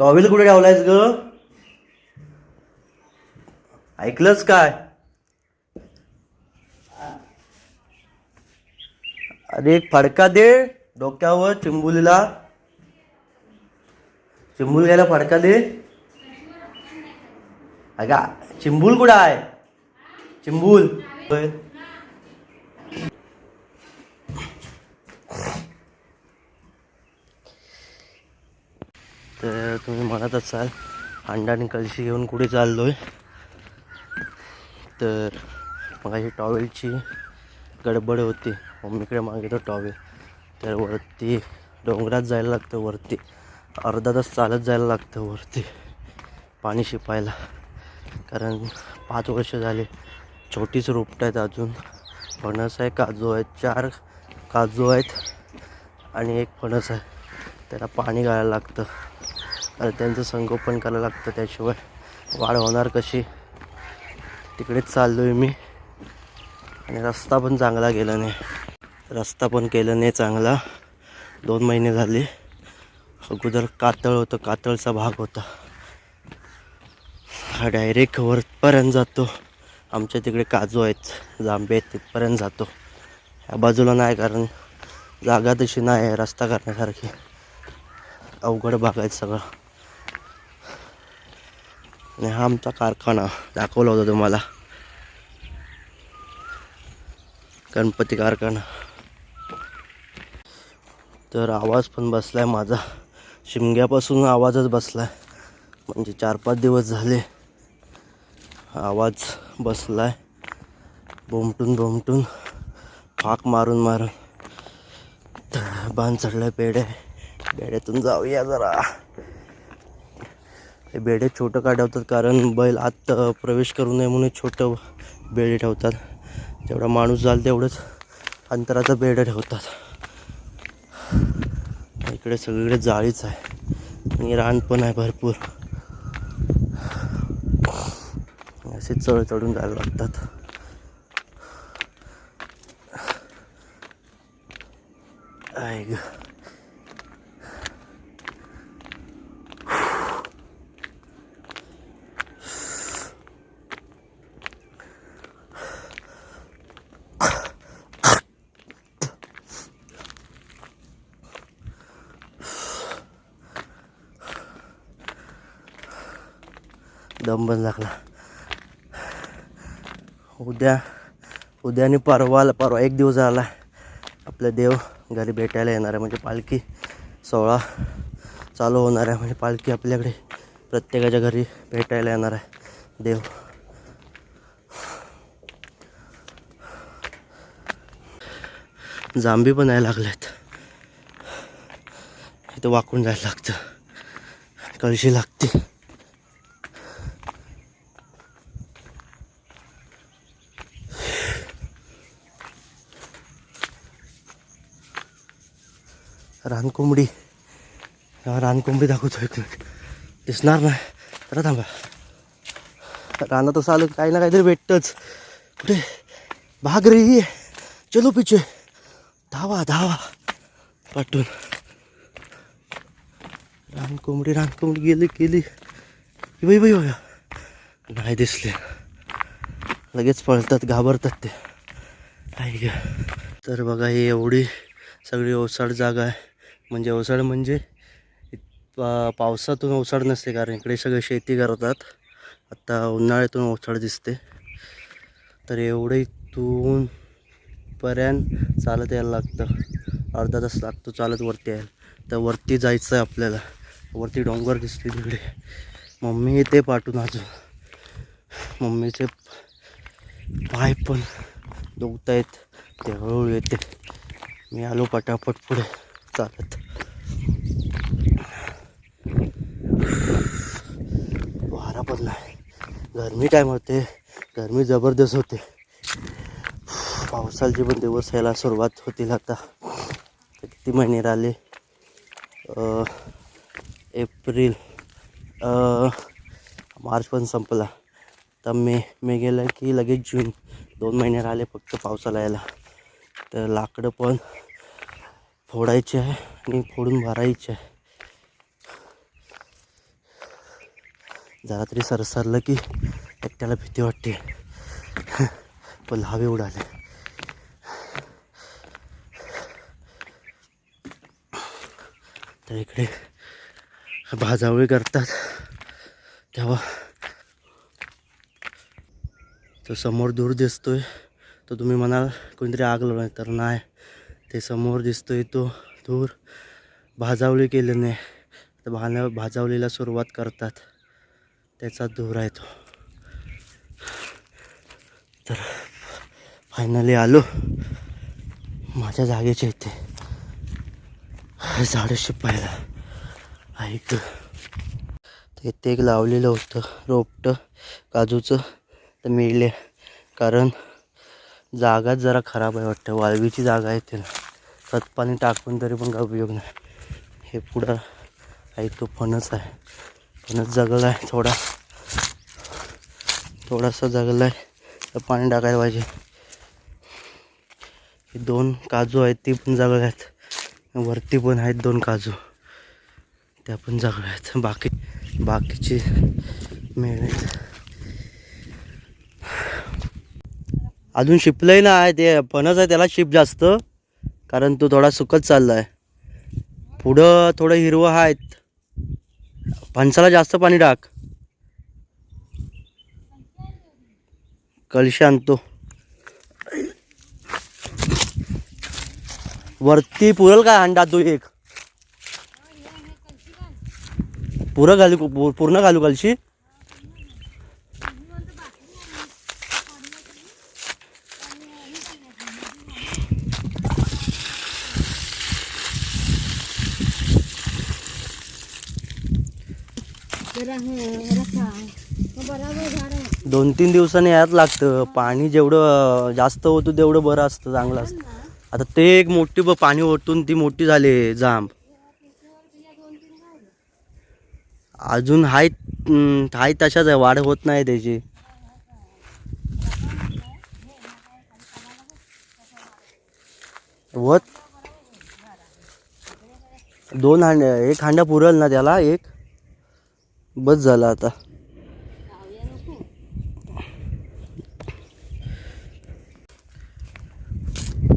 Towel कुठे ठेवलायस ग? ऐकलंच काय? अरे एक फडका दे डोक्यावर चिंबुलीला. चिंबुल घ्यायला फडका दे. अगा चिंबूल कुठं आहे? चिंबूल. तर तुम्ही म्हणत असाल अंडा आणि कळशी घेऊन कुठे चाललो आहे तर मग अशी टॉवेलची गडबड होती. मम्मीकडे मागितलं टॉवेल. तर वरती डोंगरात जायला लागतं वरती. अर्धा तास चालत जायला लागतं वरती. पाणी शिपायला. कारण पाच वर्ष झाले छोटीच रोपटं आहेत अजून. फणस आहे काजू आहेत चार काजू आहेत आणि एक फणस आहे. त्याला पाणी घालायला लागतं. आणि त्यांचं संगोपन करायला लागतं त्याशिवाय वाढ होणार कशी? तिकडेच चाललो आहे मी. आणि रस्ता पण चांगला गेला नाही रस्ता पण केला नाही चांगला. दोन महिने झाले. अगोदर कातळ होतं कातळचा भाग होता. हा डायरेक्ट वरपर्यंत जातो. आमच्या तिकडे काजू आहेत जांबे आहेत तिथपर्यंत जातो. ह्या बाजूला नाही कारण जागा तशी नाही आहे रस्ता करण्यासारखी. अवघड भाग आहेत सगळं. आणि हा आमचा कारखाना दाखवला होता तुम्हाला. गणपती कारखाना. तर आवाज पण बसलाय माझा. शिमग्यापासून आवाजच बसलाय. म्हणजे चार पाच दिवस झाले. आवाज बसलाय. बोमटून बोमटून फाक मारून मारून. तर बांध चढलाय पेढे बेड्यातून जाऊया जरा. हे बेडे छोटं का ठेवतात कारण बैल आत प्रवेश करू नये म्हणून छोटं बेडे ठेवतात. जेवढा माणूस जाल तेवढंच अंतराचं बेडं ठेवतात. इकडे सगळीकडे जाळीच आहे. आणि रान पण आहे भरपूर. असे चढ चढून जायला लागतात. आहे ग. दम पण लागला उद्या उद्या आणि परवाला परवा एक दिवस आला आपलं देव घरी भेटायला येणार आहे. म्हणजे पालखी सोहळा चालू होणार आहे. म्हणजे पालखी आपल्याकडे प्रत्येकाच्या घरी भेटायला येणार आहे. देव. जांबी पण यायला लागल्यात इथं वाकून जायला लागतं. कळशी लागते. रानकोंबडी रानकोंबडी दाखवतो एक मिनिट दिसणार नाही. जरा थांबा. रानात असं आलं काही ना काहीतरी भेटतंच. कुठे? भाग रे चलो पिचे धावा धावा. पाठून रानकोंबडी रानकोंबडी गेली गेली. ही बाई बाई बघा नाही दिसले. लगेच पळतात घाबरतात ते. आई तर बघा ही एवढी सगळी ओसाड जागा आहे. म्हणजे अवसाळ म्हणजे इत- पा- पावसातून ओसाड नसते कारण इकडे सगळे शेती करतात. आत्ता उन्हाळ्यातून ओसाड दिसते. तर एवढं इथून पर्यंत चालत यायला लागतं. अर्धा तास लागतो चालत वरती यायला. तर वरती जायचं आहे आपल्याला. वरती डोंगर दिसते तिकडे. मम्मी येते पाठून अजून. मम्मीचे पाय पण दुखत आहेत ते हळूहळू येते. मी आलो पटापट पुढे. चालत. वारा पण नाही गरमी काय होते. गरमी जबरदस्त होते. पावसाचे पण दिवस यायला सुरुवात होतील आता. किती महिने राहिले? एप्रिल मार्च पण संपला. तर मे मे गेलं की लगेच जून. दोन महिने राहिले फक्त पावसाला यायला. तर लाकडं पण फोडायचे आहे आणि फोडून मारायचे आहे. जरा तरी सरसरलं की एकट्याला भीती वाटते. पण हवे उडाले. तर इकडे भाजावळी करतात. तेव्हा तो समोर दूर दिसतोय. तो तुम्ही म्हणाल कोणतरी आग लावणार तर नाही. ते समोर दिसतोय तो धूर. भाजावली केल्याने तर भाण्या भाजावलीला सुरुवात करतात. त्याचा धूर आहे तो. तर फायनली आलो. माझ्या जागेच्या इथे. झाडं शिपायला. ऐक. ते इथे एक लावलेलं होतं रोपटं. काजूचं. तर मिळले. कारण जागाच जरा खराब आहे वाटतं. वाळवीची जागा आहे त्याला खत पाणी टाकून तरी पण काय उपयोग नाही. हे पुढं आहे तो फणस आहे. फणस जगला आहे थोडा. थोडासा जगला आहे. तर पाणी टाकायला पाहिजे. हे दोन काजू आहेत ती पण जगल्या आहेत. वरती पण आहेत दोन काजू. त्या पण जगल्या आहेत. बाकी बाकीचे मिळेल अजून शिपलंही ना आहे ते फणस आहे त्याला शिप जास्त. कारण तो थोडा सुकत चालला आहे पुढं थोडं हिरवं आहेत. फणसाला जास्त पाणी टाक. कळशी आणतो. वरती पुरल काय अंडा तू एक? पुरं घालू पूर्ण घालू कलशी दोन तीन दिवसांनी यात लागतं. पाणी जेवढं जास्त होतं तेवढं बरं असतं चांगलं असतं. आता ते एक मोठी पाणी ओतून ती मोठी झाली जांब. अजून हाय हाय तशाच आहे. वाढ होत नाही त्याची. वत दोन हांड्या एक हांडा पुरल ना त्याला एक. बस झाला आता.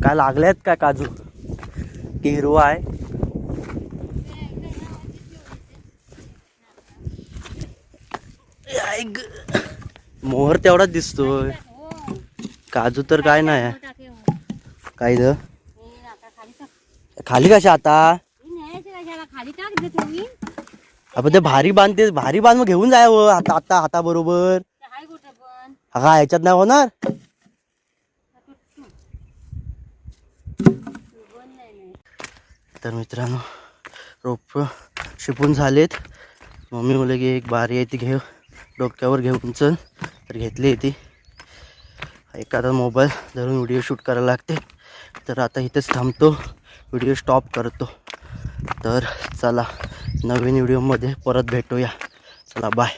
काय लागल्यात काय काजू? की हिरवा आहे. ग. मोहर तेवढाच दिसतोय. काजू तर काय नाही आहे. काय ग? खाली कशा आता? खाली टाक आपण ते भारी बांधते भारी बांध मग घेऊन जावं आता आता हाता बरोबर. हाय कुठं पण? हा ह्याच्यात नाही होणार? तर मित्रांनो रोप शिपून झालेत. मम्मी बोलले की एक बारी आहे ती घेऊ डोक्यावर घेऊन चल. तर घेतली ती. एखादा मोबाईल धरून व्हिडिओ शूट करायला लागते. तर आता इथेच थांबतो व्हिडिओ स्टॉप करतो. तर चला नवीन व्हिडिओमध्ये परत भेटूया. चला बाय